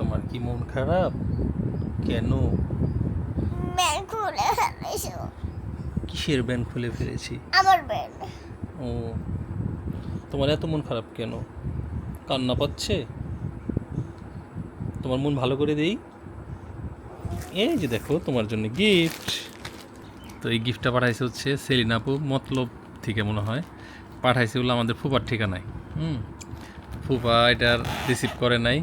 তোমার কি মন খারাপ? কেন? ব্যান খুলে ফেলেছো। কিসের ব্যান খুলে ফেলেছি? আমার ব্যান। ও তোমার এত মন খারাপ কেন? কান্না পাচ্ছে? তোমার মন ভালো করে দেই? এই যে দেখো তোমার জন্য গিফট তো এই গিফটটা পাঠাইছে হচ্ছে সেলিনা আপু মতলব থেকে মনে হয়। পাঠাইছে বলে আমাদের ফুপার ঠিকানায়। হুম ফুপা এটার রিসিভ করে নাই।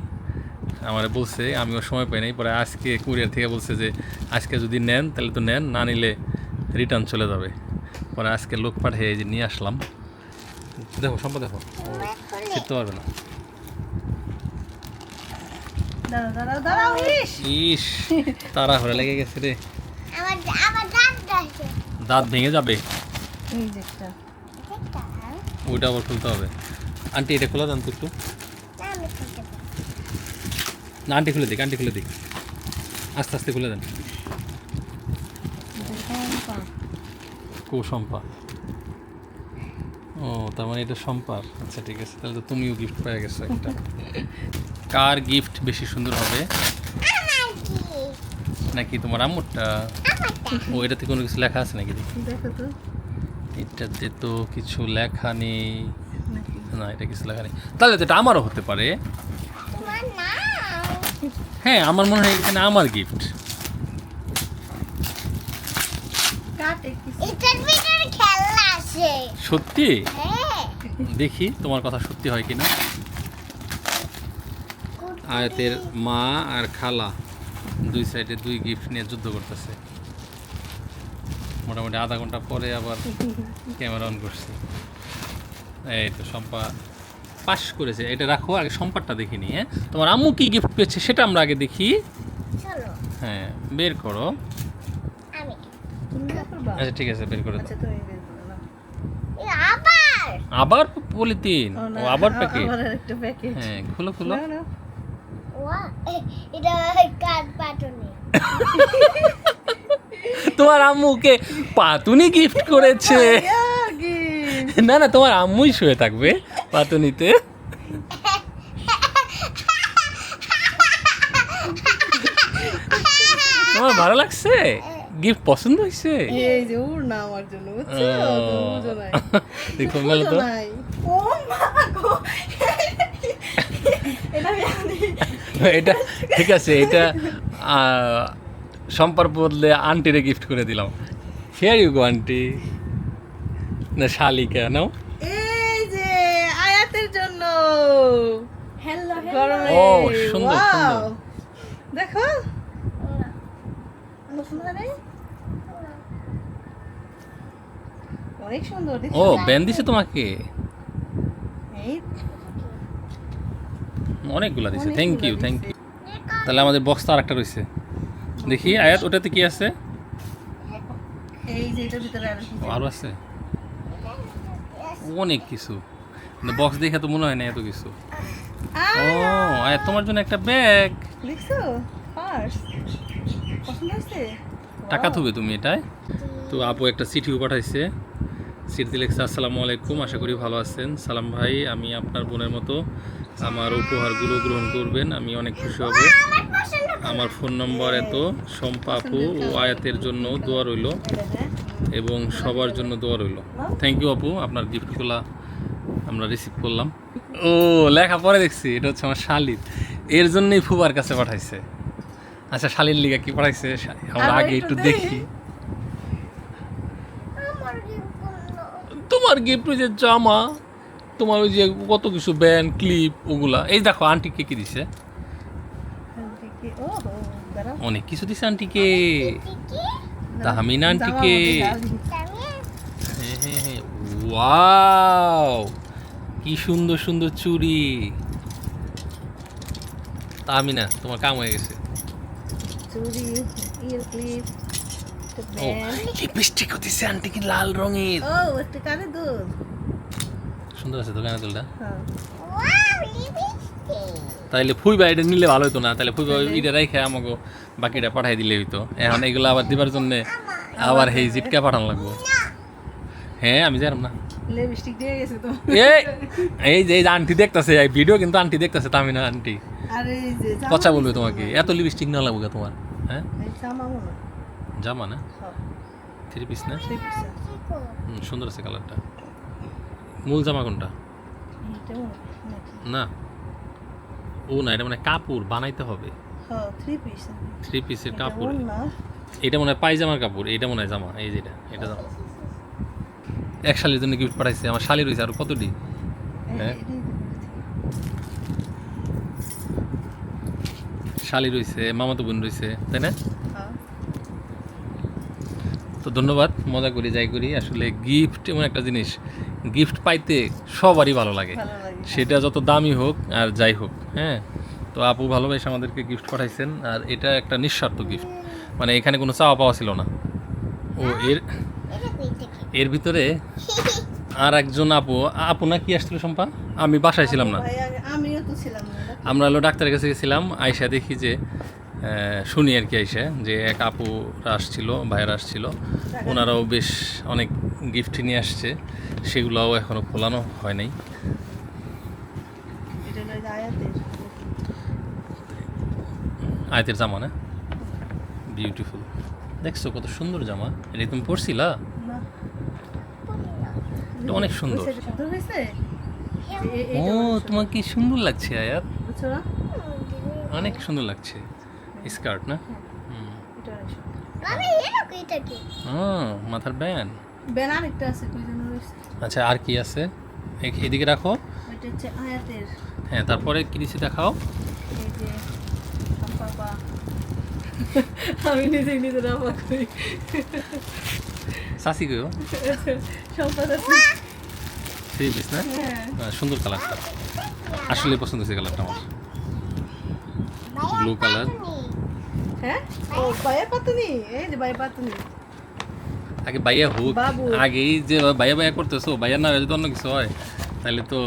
আমারে বলছে আমিও সময় পাই নাই পরে আজকে কুরিয়ার থেকে বলছে যে আজকে যদি নেন তাহলে তো নেন না নিলে রিটার্ন চলে যাবে। পরে আজকে লোক পাঠিয়ে যে নিয়ে আসলাম। দেখো সম্পদ দেখো। শিখতে পারবে না। ইস! তারা হরে লেগে গেছে রে। দাঁত ভেঙে যাবে। ওইটা আবার খুলতে হবে। আন্টি এটা খোলা দেন তো একটু। না আন্টি খুলে দিক আন্টি খুলে দিক। আস্তে আস্তে খুলে দেন। কো সম্পা ও তার মানে এটা সম্পার। আচ্ছা ঠিক আছে তাহলে তো তুমিও গিফট পেয়ে গেছো একটা। কার গিফট বেশি সুন্দর হবে? নাকি তোমার আম্মুরটা? ও এটাতে কোনো কিছু লেখা আছে নাকি? দেখো তো। এটাতে তো কিছু লেখা নেই। না এটা কিছু লেখা নেই। তাহলে তো এটা আমারও হতে পারে। হ্যাঁ আমার মনে হয় এখানে আমার গিফট সত্যি? হ্যাঁ। দেখি তোমার কথা সত্যি হয় কিনা। আয়াতের মা আর খালা দুই সাইডে দুই গিফট নিয়ে যুদ্ধ করতেছে। মোটামুটি আধা ঘণ্টা পরে আবার ক্যামেরা অন করছে। এই তো সম্পা পাস করেছে এটা রাখো আগে সম্পারটা দেখিনি হ্যাঁ তোমার আম্মু কি গিফট পেয়েছে সেটা আমরা আগে দেখি। হ্যাঁ বের করো। আচ্ছা ঠিক আছে বের করে আচ্ছা করো আবার? আবার পলিথিন? ও আবার প্যাকেট আবার একটা প্যাকেট হ্যাঁ খুলো খুলো। এটা তোমার আম্মুকে পাতুনি গিফট করেছে। না না তোমার আম্মুই শুয়ে থাকবে। পাতুনিতে তোমার ভালো লাগছে? গিফট পছন্দ হয়েছে? এই যে উড় না আমার জন্য বুঝছ? তুমি বুঝো নাই। দেখো মেলো তো? এটা ঠিক আছে এটা সম্পর্ক সম্পার বদলে আন্টিরে গিফট করে দিলাম। Here you go aunty. না শালিকা নাও এই যে আয়াতের জন্য হ্যালো গরমে ও, সুন্দর, সুন্দর। দেখো। অনেক সুন্দর ও ব্যান দিছে তোমাকে? এই অনেকগুলো দিছে থ্যাংক ইউ থ্যাংক ইউ তাহলে আমাদের বক্স তো আরেকটা রয়েছে। দেখি আয়াত ওটাতে কি আছে? আরও আরও আছে। অনেক কিছু। বক্স দেখে তো মনে হয় না এত কিছু। ও আয়াত তোমার জন্য একটা ব্যাগ দেখছ পার্স। পছন্দ হয়েছে? টাকা থুবে তুমি এটাই তো আপু একটা চিঠিও পাঠাইছে। চিঠিতে লিখছে আসসালামু আলাইকুম আশা করি ভালো আছেন। সালাম ভাই আমি আপনার বোনের মতো আমার উপহারগুলো গ্রহণ করবেন। আমি অনেক খুশি হব। আমার ফোন নম্বর এত। সম্পা আপু ও আয়াতের জন্য দোয়া রইল এবং সবার জন্য দোয়া রইল। থ্যাংক ইউ আপু। আপনার গিফটগুলো আমরা রিসিভ করলাম। ও লেখা পরে দেখছি এটা হচ্ছে আমার শালির এর জন্যই ফুবার কাছে পাঠাইছে। আচ্ছা শালির লিগা কি পাঠাইছে? আমরা আগে একটু দেখি। তোমার গিফট ওই যে জামা তোমার ওই যে কত কিছু ব্যান্ড ক্লিপ ওগুলা। এই দেখো আন্টিকে কি দিছে? অনেক কিছু দিছে আন্টিকে কি। তাহমিনা আন্টিকে ওয়াও কি সুন্দর সুন্দর চুড়ি। না তোমার কাম হয়ে গেছে। চুড়ি লাল রঙের। ও একটা কানে দুধ সুন্দর আছে দোকানে তুলটা হ্যাঁ। ওয়াও লিপস্টিক তাইলে ফুই বা এটা নিলে ভালো হতো না। তাহলে ফুই বা এটা রেখে আমাকে বাকিটা পাঠাই দিলে হইতো। এখন এগুলো আবার দিবার জন্য আবার সেই জিটকা পাঠানো লাগবো। হ্যাঁ আমি জানাম না। লিপস্টিক দিয়ে গেছে তো। এই এই যে আন্টি দেখতেছে এই ভিডিও কিন্তু আন্টি দেখতেছে তামিনা আন্টি। আর এই যে কথা বলবে তোমাকে এত লিপস্টিক না লাগবে তোমার হ্যাঁ? জামা মনে জামা না? হ্যাঁ, থ্রি পিস না? Piece হুম, সুন্দর আছে কালারটা মূল জামা কোনটা? হয়? না। ও না এটা মানে কাপড় বানাইতে হবে। হ্যাঁ, থ্রি পিসের কাপড়। এটা মনে হয় পায়জামার কাপড় এটা মনে হয় জামা এই যেটা এটা জামা। এক শালির জন্য গিফট পাঠাইছে আমার শালি রয়েছে আর কতটি? হ্যাঁ। শালি রয়েছে মামাতো বোন রয়েছে তাই না? হ্যাঁ, তো ধন্যবাদ মজা করি যাই করি। আসলে গিফট এমন একটা জিনিস গিফট পাইতে সবারই ভালো লাগে। সেটা যত দামি হোক আর যাই হোক হ্যাঁ? তো আপু ভালোবেসে আমাদেরকে গিফট পাঠাইছেন আর এটা একটা নিঃস্বার্থ গিফট মানে এখানে কোনো চাওয়া পাওয়া ছিল না। ও এর কই থেকে এর ভিতরে আর একজন আপু। আপু না কি আসছিল সম্পা আমি বাসায় ছিলাম না। আমরা হলো ডাক্তারের কাছে গেছিলাম আয়সা দেখি যে শুনি আর কি আয়সা যে এক আপুরা আসছিল ভাইয়েরা আসছিল। ওনারাও বেশ অনেক গিফট নিয়ে আসছে সেগুলোও এখনও খোলানো হয় নাই। আয়াতের। জামা না? বিউটিফুল দেখছ কত সুন্দর জামা। এটা তুমি পরছিলা? এটা অনেক সুন্দর। ও তোমার কি সুন্দর লাগছে আয়াত? অনেক সুন্দর লাগছে স্কার্ট না? ও মাথার ব্যান আচ্ছা আর কি আছে? এদিকে রাখো। ওইটা হচ্ছে আয়াতের। হ্যাঁ তারপরে কি দিছি দেখাও? এই যে বাবা আমি নিজে নিজে রান্না করি। সাসি আছে থ্রি পিস না? হ্যাঁ। সুন্দর কালারটা আসলে পছন্দ হয়েছে কালারটা আমার। ব্লু কালার হ্যাঁ? ও বাইয়া পাতুনি? এই যে বাইয়া পাতুনি। আগে বাইয়া হোক। আগেই যে বাইয়া বাইয়া করতেছো বাইয়া না যদি অন্য কিছু হয় তাহলে তো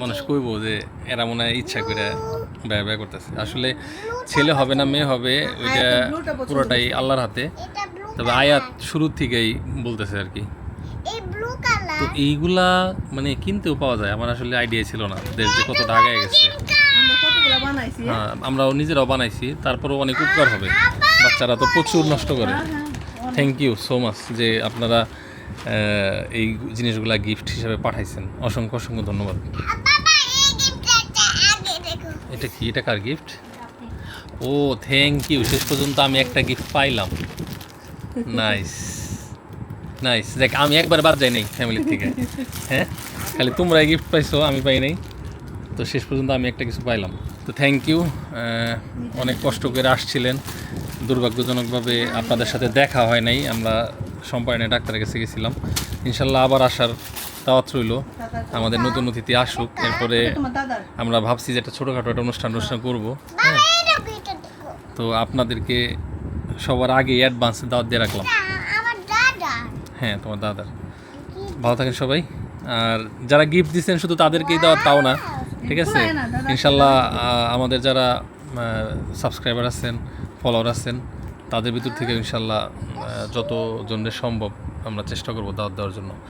মানুষ কইবো যে এরা মনে হয় ইচ্ছা করে ব্যয় ব্যয় করতেছে। আসলে ছেলে হবে না মেয়ে হবে ওইটা পুরোটাই আল্লাহর হাতে। এটা ব্লু তবে আয়াত শুরুর থেকেই বলতেছে আর কি। এই ব্লু কালার তো এইগুলা মানে কিনতেও পাওয়া যায় আমার আসলে আইডিয়া ছিল না। দেশ যে কত টাকা গেছে। আমরা হ্যাঁ? হ্যাঁ আমরাও নিজেরাও বানাইছি তারপরেও অনেক উপকার হবে। বাচ্চারা তো প্রচুর নষ্ট করে। থ্যাংক ইউ সো মাচ যে আপনারা এই জিনিসগুলা গিফট হিসাবে পাঠাইছেন। অসংখ্য অসংখ্য ধন্যবাদ। বাবা এই গিফটটা আগে দেখো। এটা কি? এটা কার গিফট ও থ্যাংক ইউ শেষ পর্যন্ত আমি একটা গিফট পাইলাম। নাইস নাইস দেখ, আমি একবার বাদ যাই নাই ফ্যামিলির থেকে। হ্যাঁ? খালি তোমরা গিফট পাইছো, আমি পাই নাই। তো শেষ পর্যন্ত আমি একটা কিছু পাইলাম। তো থ্যাংক ইউ অনেক কষ্ট করে আসছিলেন। দুর্ভাগ্যজনকভাবে আপনাদের সাথে দেখা হয় নাই। আমরা সম্পায়নে ডাক্তারের কাছে গেছিলাম। ইনশাল্লাহ আবার আসার দাওয়াত রইল। আমাদের নতুন অতিথি আসুক। এরপরে আমরা ভাবছি যে একটা ছোটোখাটো একটা অনুষ্ঠান অনুষ্ঠান করব। হ্যাঁ? তো আপনাদেরকে সবার আগে অ্যাডভান্স দাওয়াত দিয়ে রাখলাম। তা আমার দাদা। হ্যাঁ তোমার দাদার। ভালো থাকেন সবাই। আর যারা গিফট দিচ্ছেন শুধু তাদেরকেই দেওয়া তাও না। ঠিক আছে। ইনশাল্লাহ আমাদের যারা সাবস্ক্রাইবার আছেন ফলোয়ার আছেন তাদের ভিতর থেকে ইনশাল্লাহ যতজনের যত জনের সম্ভব আমরা চেষ্টা করব দাওয়াত দেওয়ার জন্য।